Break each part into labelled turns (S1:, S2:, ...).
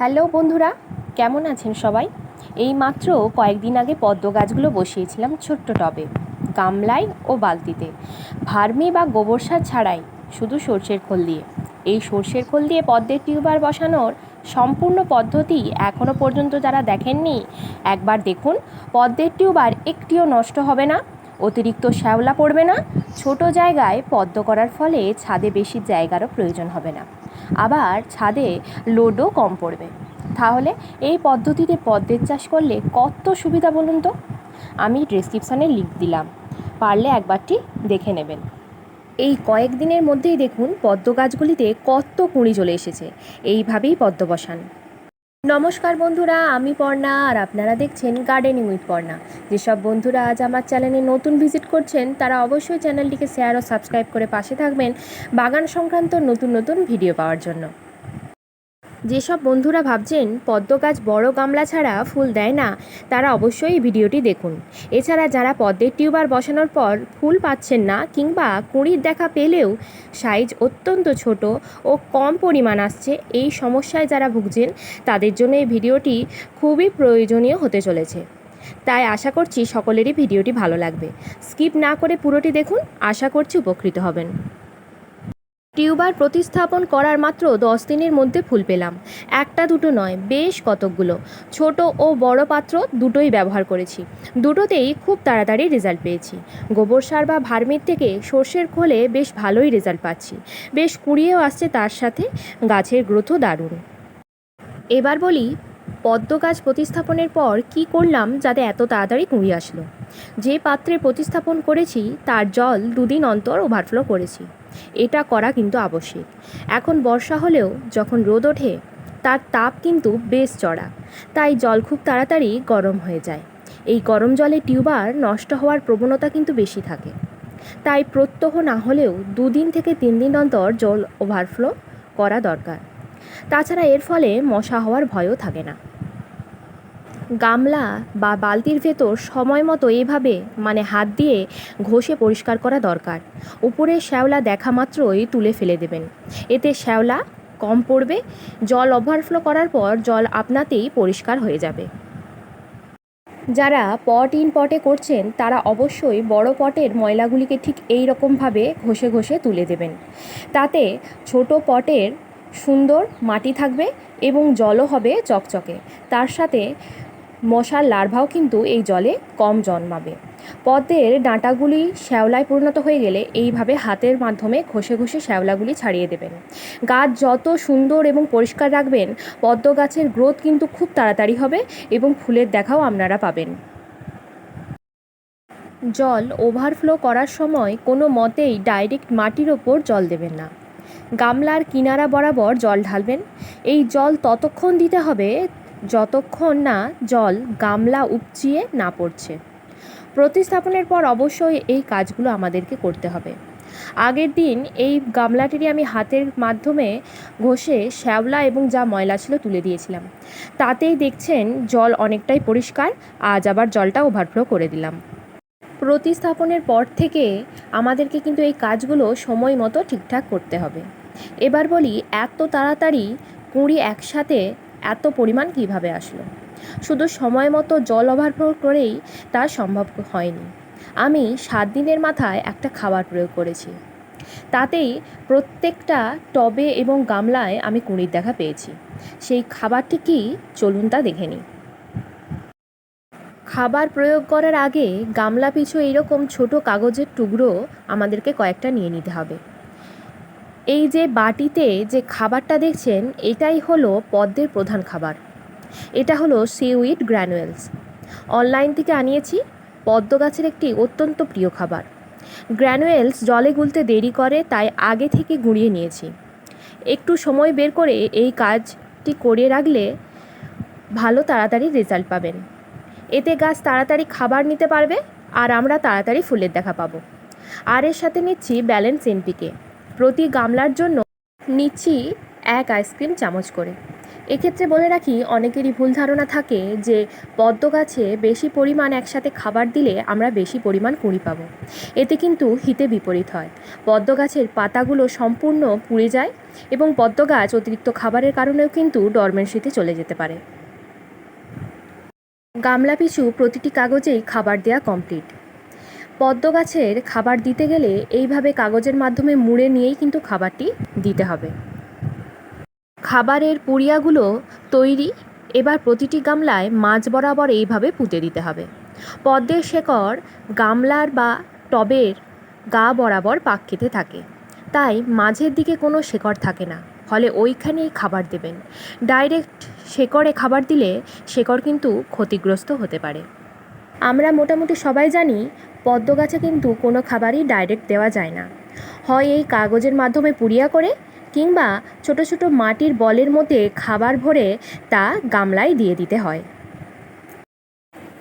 S1: Hello বন্ধুরা, কেমন আছেন সবাই? এই মাত্র কয়েকদিন আগে পদ্ম গাছগুলো বসিয়েছিলাম ছোট্ট টবে, গামলায় ও বালতিতে। ভার্মি বা গোবর সার ছাড়াই শুধু সর্ষের খোল দিয়ে। এই সর্ষের খোল দিয়ে পদ্মের টিউবার বসানোর সম্পূর্ণ পদ্ধতি এখনও পর্যন্ত যারা দেখেননি, একবার দেখুন। পদ্মের টিউবার একটিও নষ্ট হবে না, অতিরিক্ত শ্যাওলা পড়বে না, ছোট জায়গায় পদ্ম করার ফলে ছাদে বেশি জায়গারও প্রয়োজন হবে না। আবার ছাদে লোডও কম পড়বে। তাহলে এই পদ্ধতিতে পদ্মের চাষ করলে কত সুবিধা বলুন তো? আমি ডিসক্রিপশানে লিঙ্ক দিলাম। পারলে একবারটি দেখে নেবেন। এই কয়েকদিনের মধ্যেই দেখুন পদ্ম গাছগুলিতে কত কুঁড়ি চলে এসেছে। এইভাবেই পদ্ম বসান। নমস্কার বন্ধুরা, আমি পর্ণা আর আপনারা দেখছেন গার্ডেনিং উইথ পর্ণা। যেসব বন্ধুরা আজ আমার চ্যানেলে নতুন ভিজিট করছেন, তারা অবশ্যই চ্যানেলটিকে শেয়ার ও সাবস্ক্রাইব করে পাশে থাকবেন বাগান সংক্রান্ত নতুন নতুন ভিডিও পাওয়ার জন্য। যেসব বন্ধুরা ভাবছেন পদ্ম গাছ বড় গামলা ছাড়া ফুল দেয় না, তারা অবশ্যই এই ভিডিওটি দেখুন। এছাড়া যারা পদ্মের টিউবার বসানোর পর ফুল পাচ্ছেন না কিংবা কুঁড়ির দেখা পেলেও সাইজ অত্যন্ত ছোট ও কম পরিমাণ আসছে, এই সমস্যায় যারা ভুগছেন, তাদের জন্য এই ভিডিওটি খুবই প্রয়োজনীয় হতে চলেছে। তাই আশা করছি সকলেরই ভিডিওটি ভালো লাগবে। স্কিপ না করে পুরোটি দেখুন, আশা করছি উপকৃত হবেন। টিউবার প্রতিস্থাপন করার মাত্র দশ দিনের মধ্যে ফুল পেলাম। একটা দুটো নয়, বেশ কতকগুলো। ছোট ও বড় পাত্র দুটোই ব্যবহার করেছি। দুটোতেই খুব তাড়াতাড়ি রেজাল্ট পেয়েছি। গোবর সার বা ভার্মির থেকে সর্ষের খোলে বেশ ভালোই রেজাল্ট পাচ্ছি। বেশ কুড়িয়েও আসছে তার সাথে গাছের গ্রোথও দারুণ। এবার বলি পদ্ম গাছ প্রতিস্থাপনের পর কি করলাম যাতে এত তাড়াতাড়ি কুঁড়ি আসলো? যে পাত্রে প্রতিস্থাপন করেছি, তার জল দুদিন অন্তর ওভারফ্লো করেছি। এটা করা কিন্তু আবশ্যিক। এখন বর্ষা হলেও যখন রোদ ওঠে, তার তাপ কিন্তু বেশ চড়া। তাই জল খুব তাড়াতাড়ি গরম হয়ে যায়। এই গরম জলে টিউবার নষ্ট হওয়ার প্রবণতা কিন্তু বেশি থাকে। তাই প্রত্যহ না হলেও দুদিন থেকে তিন দিন অন্তর জল ওভারফ্লো করা দরকার। তাছাড়া এর ফলে মশা হওয়ার ভয়ও থাকে না। গামলা বা বালতির ভেতর সময় মতো এভাবে মানে হাত দিয়ে ঘষে পরিষ্কার করা দরকার। উপরে শ্যাওলা দেখা মাত্রই তুলে ফেলে দেবেন। এতে শ্যাওলা কম পড়বে, জল ওভারফ্লো করার পর জল আপনাতেই পরিষ্কার হয়ে যাবে। যারা পট ইন পটে করছেন, তারা অবশ্যই বড় পটের ময়লাগুলিকে ঠিক এই রকমভাবে ঘষে ঘষে তুলে দেবেন। তাতে ছোট পটের সুন্দর মাটি থাকবে এবং জলও হবে চকচকে। তার সাথে মশার লার্ভাও কিন্তু এই জলে কম জন্মাবে। পদ্মের ডাঁটাগুলি শ্যাওলায় পরিণত হয়ে গেলে এইভাবে হাতের মাধ্যমে ঘষে ঘষে শ্যাওলাগুলি ছাড়িয়ে দেবেন। গাছ যত সুন্দর এবং পরিষ্কার রাখবেন পদ্ম গাছের গ্রোথ কিন্তু খুব তাড়াতাড়ি হবে এবং ফুলের দেখাও আপনারা পাবেন। জল ওভারফ্লো করার সময় কোনো মতেই ডাইরেক্ট মাটির ওপর জল দেবেন না। গামলার কিনারা বরাবর জল ঢালবেন। এই জল ততক্ষণ দিতে হবে যতক্ষণ না জল গামলা উপচিয়ে না পড়ছে। প্রতিস্থাপনের পর অবশ্যই এই কাজগুলো আমাদেরকে করতে হবে। আগের দিন এই গামলাটিরই আমি হাতের মাধ্যমে ঘষে শ্যাওলা এবং যা ময়লা ছিল তুলে দিয়েছিলাম। তাতেই দেখছেন জল অনেকটাই পরিষ্কার, আজ আবার জলটা ওভারফ্লো করে দিলাম। প্রতিস্থাপনের পর থেকে আমাদেরকে কিন্তু এই কাজগুলো সময় মতো ঠিকঠাক করতে হবে। এবার বলি, এত তাড়াতাড়ি কুঁড়ি একসাথে এত পরিমাণ কীভাবে আসলো? শুধু সময় মতো জল ওভারফ্লো করেই তা সম্ভব হয়নি। আমি সাত দিনের মাথায় একটা খাবার প্রয়োগ করেছি। তাতেই প্রত্যেকটা টবে এবং গামলায় আমি কুঁড়ির দেখা পেয়েছি। সেই খাবারটি কি? চলুন তা দেখে নিই। খাবার প্রয়োগ করার আগে গামলা পিছু এইরকম ছোট কাগজের টুকরো আমাদেরকে কয়েকটা নিয়ে নিতে হবে। এই যে বাটিতে যে খাবারটা দেখছেন, এটাই হলো পদ্মের প্রধান খাবার। এটা হলো সিউইড গ্র্যানুয়েলস। অনলাইন থেকে আনিয়েছি, পদ্ম গাছের একটি অত্যন্ত প্রিয় খাবার। গ্র্যানুয়েলস জলে গুলতে দেরি করে, তাই আগে থেকে গুঁড়িয়ে নিয়েছি। একটু সময় বের করে এই কাজটি করে রাখলে ভালো তাড়াতাড়ি রেজাল্ট পাবেন। এতে গাছ তাড়াতাড়ি খাবার নিতে পারবে, আর আমরা তাড়াতাড়ি ফুলের দেখা পাবো। আর এর সাথে নিচ্ছি ব্যালেন্স এনপিকে। প্রতি গামলার জন্য নিচ্ছি এক আইসক্রিম চামচ করে। এক্ষেত্রে বলে রাখি, অনেকেরই ভুল ধারণা থাকে যে পদ্ম গাছে বেশি পরিমাণ একসাথে খাবার দিলে আমরা বেশি পরিমাণ কুঁড়ি পাবো। এতে কিন্তু হিতে বিপরীত হয়। পদ্ম গাছের পাতাগুলো সম্পূর্ণ পুড়ে যায় এবং পদ্ম গাছ অতিরিক্ত খাবারের কারণেও কিন্তু ডরমেন্সিতে চলে যেতে পারে। গামলা পিছু প্রতিটি কাগজেই খাবার দেওয়া কমপ্লিট। পদ্ম গাছের খাবার দিতে গেলে এইভাবে কাগজের মাধ্যমে মুড়ে নিয়েই কিন্তু খাবারটি দিতে হবে। খাবারের পুড়িয়াগুলো তৈরি, এবার প্রতিটি গামলায় মাঝ বরাবর এইভাবে পুঁতে দিতে হবে। পদ্মের শেকড় গামলার বা টবের গা বরাবর পাক খেতে থাকে। তাই মাঝের দিকে কোনো শেকড় থাকে না, ফলে ওইখানেই খাবার দেবেন। ডাইরেক্ট শেকড়ে খাবার দিলে শেকড় কিন্তু ক্ষতিগ্রস্ত হতে পারে। আমরা মোটামুটি সবাই জানি পদ্ম গাছে কিন্তু কোনো খাবারই ডাইরেক্ট দেওয়া যায় না। হয় এই কাগজের মাধ্যমে পুড়িয়া করে কিংবা ছোট ছোট মাটির বলের মধ্যে খাবার ভরে তা গামলায় দিয়ে দিতে হয়।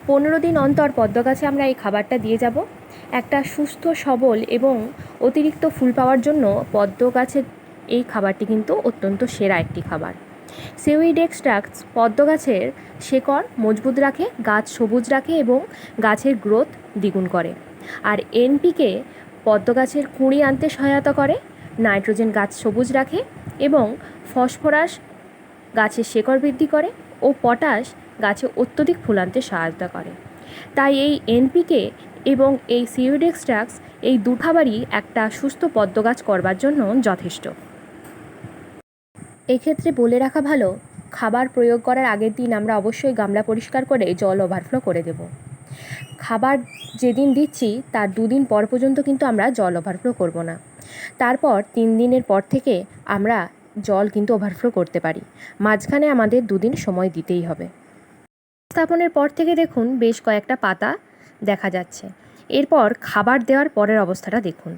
S1: পনেরো দিন অন্তর পদ্ম গাছে আমরা এই খাবারটা দিয়ে যাব। একটা সুস্থ, সবল এবং অতিরিক্ত ফুল পাওয়ার জন্য পদ্ম গাছের এই খাবারটি কিন্তু অত্যন্ত সেরা একটি খাবার। সেউইড এক্সট্রাক্টস পদ্ম গাছের শেকড় মজবুত রাখে, গাছ সবুজ রাখে এবং গাছের গ্রোথ দ্বিগুণ করে। আর এনপিকে পদ্ম গাছের কুঁড়ি আনতে সহায়তা করে, নাইট্রোজেন গাছ সবুজ রাখে এবং ফসফরাস গাছের শেকড় বৃদ্ধি করে ও পটাশ গাছে অত্যধিক ফুল আনতে সহায়তা করে। তাই এই এনপিকে এবং এই সিউড এক্সট্রাক্টস এই দু খাবারই একটা সুস্থ পদ্ম গাছ করবার জন্য যথেষ্ট। এক্ষেত্রে বলে রাখা ভালো, খাবার প্রয়োগ করার আগের দিন আমরা অবশ্যই গামলা পরিষ্কার করে জল ওভারফ্লো করে দেব। খাবার যেদিন দিচ্ছি, তার দুদিন পর পর্যন্ত কিন্তু আমরা জল ওভারফ্লো করব না। তারপর তিন দিনের পর থেকে আমরা জল কিন্তু ওভারফ্লো করতে পারি। মাঝখানে আমাদের দুদিন সময় দিতেই হবে। স্থাপনের পর থেকে দেখুন বেশ কয়েকটা পাতা দেখা যাচ্ছে। এরপর খাবার দেওয়ার পরের অবস্থাটা দেখুন।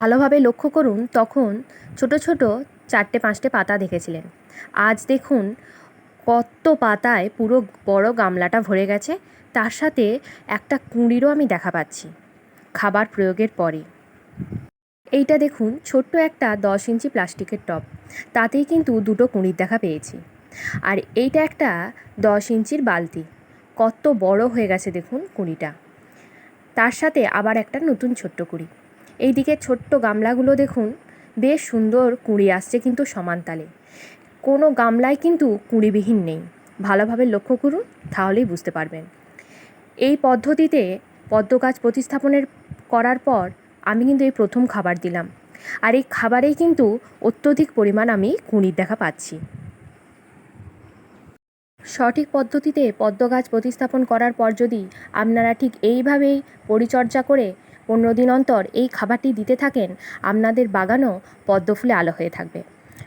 S1: ভালোভাবে লক্ষ্য করুন, তখন ছোট ছোট চারটে পাঁচটে পাতা দেখেছিলেন। আজ দেখুন কত পাতায় পুরো বড় গামলাটা ভরে গেছে, তার সাথে একটা কুঁড়িরও আমি দেখা পাচ্ছি, খাবার প্রয়োগের পরে এইটা দেখুন, ছোট্ট একটা দশ ইঞ্চি প্লাস্টিকের টব, তাতেই কিন্তু দুটো কুঁড়ির দেখা পেয়েছি। আর এইটা একটা দশ ইঞ্চির বালতি, কত বড় হয়ে গেছে দেখুন কুঁড়িটা। তার সাথে আবার একটা নতুন ছোট্ট কুঁড়ি। এইদিকে ছোট্ট গামলাগুলো দেখুন বেশ সুন্দর কুঁড়ি আসছে কিন্তু সমান তালে। কোনো গামলায় কিন্তু কুঁড়িবিহীন নেই। ভালোভাবে লক্ষ্য করুন, তাহলেই বুঝতে পারবেন। এই পদ্ধতিতে পদ্ম গাছ প্রতিস্থাপনের করার পর আমি কিন্তু এই প্রথম খাবার দিলাম। আর এই খাবারেই কিন্তু অত্যধিক পরিমাণ আমি কুঁড়ির দেখা পাচ্ছি। সঠিক পদ্ধতিতে পদ্ম গাছ প্রতিস্থাপন করার পর যদি আপনারা ঠিক এইভাবেই পরিচর্যা করে পনেরো দিন অন্তর এই খাবারটি দিতে থাকেন আপনাদের বাগানও পদ্মফুলে আলো হয়ে থাকবে।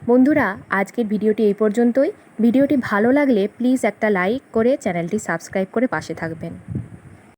S1: বন্ধুরা, আজকের ভিডিওটি এই পর্যন্তই। ভিডিওটি ভালো লাগলে প্লিজ একটা লাইক করে চ্যানেলটি সাবস্ক্রাইব করে পাশে থাকবেন।